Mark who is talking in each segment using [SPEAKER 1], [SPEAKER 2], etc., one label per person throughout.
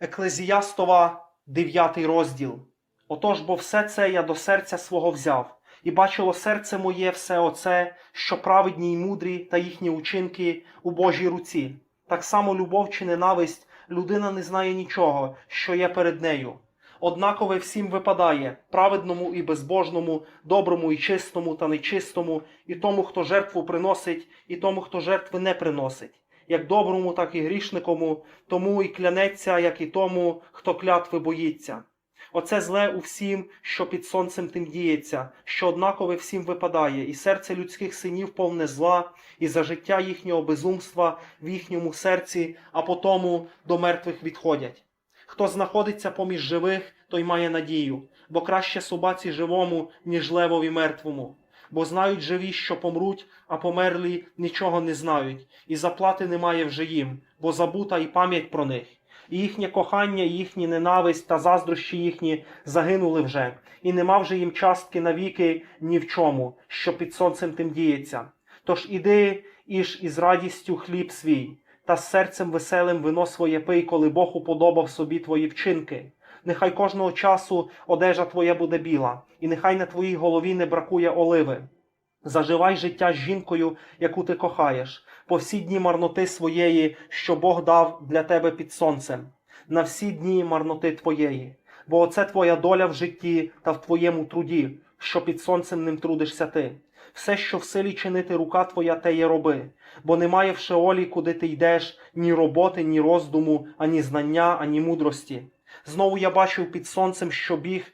[SPEAKER 1] Еклезіастова, 9 розділ. Отож, бо все це я до серця свого взяв, і бачило серце моє все оце, що праведні й мудрі та їхні учинки у Божій руці. Так само любов чи ненависть людина не знає нічого, що є перед нею. Однакове всім випадає праведному і безбожному, доброму і чистому та нечистому, і тому, хто жертву приносить, і тому, хто жертви не приносить як доброму, так і грішникому, тому і клянеться, як і тому, хто клятви боїться. Оце зле у всім, що під сонцем тим діється, що однакове всім випадає, і серце людських синів повне зла, і за життя їхнього безумства в їхньому серці, а потому до мертвих відходять. Хто знаходиться поміж живих, той має надію, бо краще собаці живому, ніж левові мертвому. Бо знають живі, що помруть, а померлі нічого не знають, і заплати немає вже їм, бо забута і пам'ять про них. І їхнє кохання, і їхні ненависть та заздрощі їхні загинули вже, і нема вже їм частки навіки ні в чому, що під сонцем тим діється. Тож іди іж із радістю хліб свій, та з серцем веселим вино своє пий, коли Бог уподобав собі твої вчинки. Нехай кожного часу одежа твоя буде біла, і нехай на твоїй голові не бракує оливи. Заживай життя з жінкою, яку ти кохаєш, по всі дні марноти своєї, що Бог дав для тебе під сонцем, на всі дні марноти твоєї, бо оце твоя доля в житті та в твоєму труді, що під сонцем ним трудишся ти. Все, що в силі чинити рука твоя, те є роби, бо немає в Шеолі, куди ти йдеш, ні роботи, ні роздуму, ані знання, ані мудрості. Знову я бачив під сонцем, що біг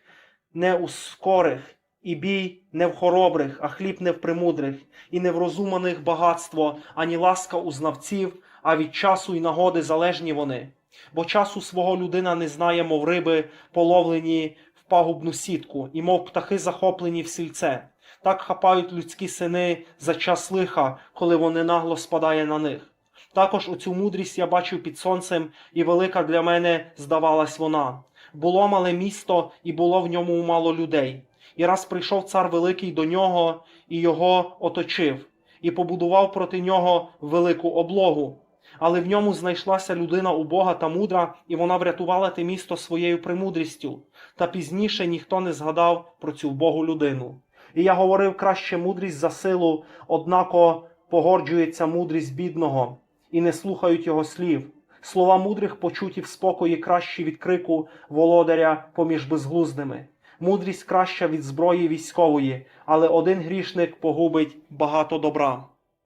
[SPEAKER 1] не у скорих, і бій не в хоробрих, а хліб не в премудрих, і не в розуманих багатство, ані ласка у знавців, а від часу і нагоди залежні вони. Бо часу свого людина не знає, мов риби, половлені в пагубну сітку, і мов птахи захоплені в сільце. Так хапають людські сини за час лиха, коли вони нагло спадає на них. Також оцю мудрість я бачив під сонцем, і велика для мене здавалась вона. Було мале місто, і було в ньому мало людей. І раз прийшов цар великий до нього, і його оточив, і побудував проти нього велику облогу. Але в ньому знайшлася людина убога та мудра, і вона врятувала те місто своєю премудрістю. Та пізніше ніхто не згадав про цю вбогу людину. І я говорив краще мудрість за силу, однако погорджується мудрість бідного, і не слухають його слів. Слова мудрих почуті в спокої кращі від крику володаря поміж безглуздими. Мудрість краща від зброї військової, але один грішник погубить багато добра.